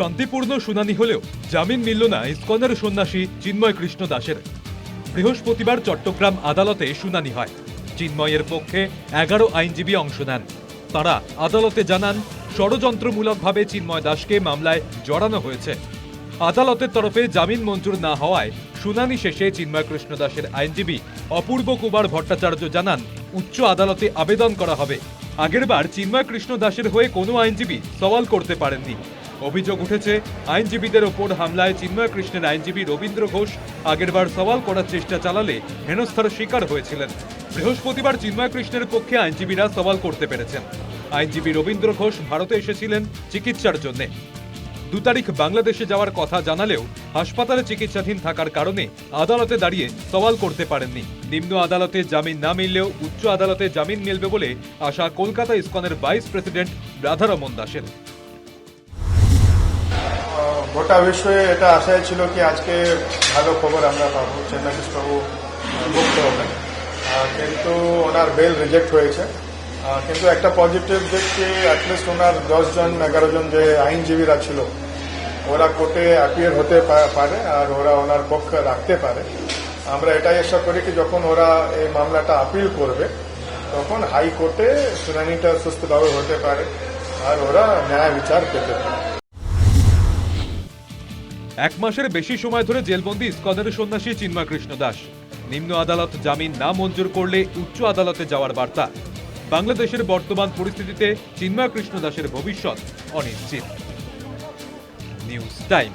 শান্তিপূর্ণ শুনানি হলেও জামিন মিলল না ইস্কনের সন্ন্যাসী চিন্ময় কৃষ্ণ দাসের। বৃহস্পতিবার চট্টগ্রাম আদালতে শুনানি হয়। চিন্ময়ের পক্ষে এগারো আইনজীবী অংশ নেন। তারা আদালতে জানান, ষড়যন্ত্রমূলকভাবে চিন্ময় দাসকে মামলায় জড়ানো হয়েছে। আদালতের তরফে জামিন মঞ্জুর না হওয়ায় শুনানি শেষে চিন্ময় কৃষ্ণ দাসের আইনজীবী অপূর্ব কুমার ভট্টাচার্য জানান, উচ্চ আদালতে আবেদন করা হবে। আগেরবার চিন্ময় কৃষ্ণ দাসের হয়ে কোনো আইনজীবী সওয়াল করতে পারেননি। অভিযোগ উঠেছে, আইনজীবীদের ওপর হামলায় চিন্ময় কৃষ্ণের আইনজীবী রবীন্দ্র ঘোষ আগেরবার সওয়াল করার চেষ্টা চালালে হেনস্থার শিকার হয়েছিলেন। বৃহস্পতিবার চিন্ময় কৃষ্ণের পক্ষে আইনজীবীরা সওয়াল করতে পেরেছেন। আইনজীবী রবীন্দ্র ঘোষ ভারতে এসেছিলেন চিকিৎসার জন্যে। দু তারিখ বাংলাদেশে যাওয়ার কথা জানালেও হাসপাতালে চিকিৎসাধীন থাকার কারণে আদালতে দাঁড়িয়ে সওয়াল করতে পারেননি। নিম্ন আদালতে জামিন না মিললেও উচ্চ আদালতে জামিন মিলবে বলে আশা কলকাতা ইসকনের ভাইস প্রেসিডেন্ট রাধারমন দাসের। গোটা বিষয়ে এটা আশায় ছিল কি আজকে ভালো খবর আমরা পাবো চেন্নাকিসবাবু মুক্ত আহ, কিন্তু ওনার বেল রিজেক্ট হয়েছে। কিন্তু একটা পজিটিভ দেখছি অ্যাটলিস্ট ওনার দশজন এগারো জন যে আইনজীবীরা ছিল ওরা কোর্টে অ্যাপিয়ার হতে পারে আর ওরা ওনার পক্ষ রাখতে পারে। আমরা এটাই আশা করি কি যখন ওরা এই মামলাটা আপিল করবে তখন হাইকোর্টে শুনানিটা সুস্থভাবে হতে পারে আর ওরা ন্যায় বিচার পেতে পারে। এক মাসের বেশি সময় ধরে জেলবন্দি স্কদের সন্ন্যাসী চিন্ময় কৃষ্ণ দাস। নিম্ন আদালত জামিন না মঞ্জুর করলে উচ্চ আদালতে যাওয়ার বার্তা। বাংলাদেশের বর্তমান পরিস্থিতিতে চিন্ময় কৃষ্ণ দাসের ভবিষ্যৎ অনিশ্চিত। News time.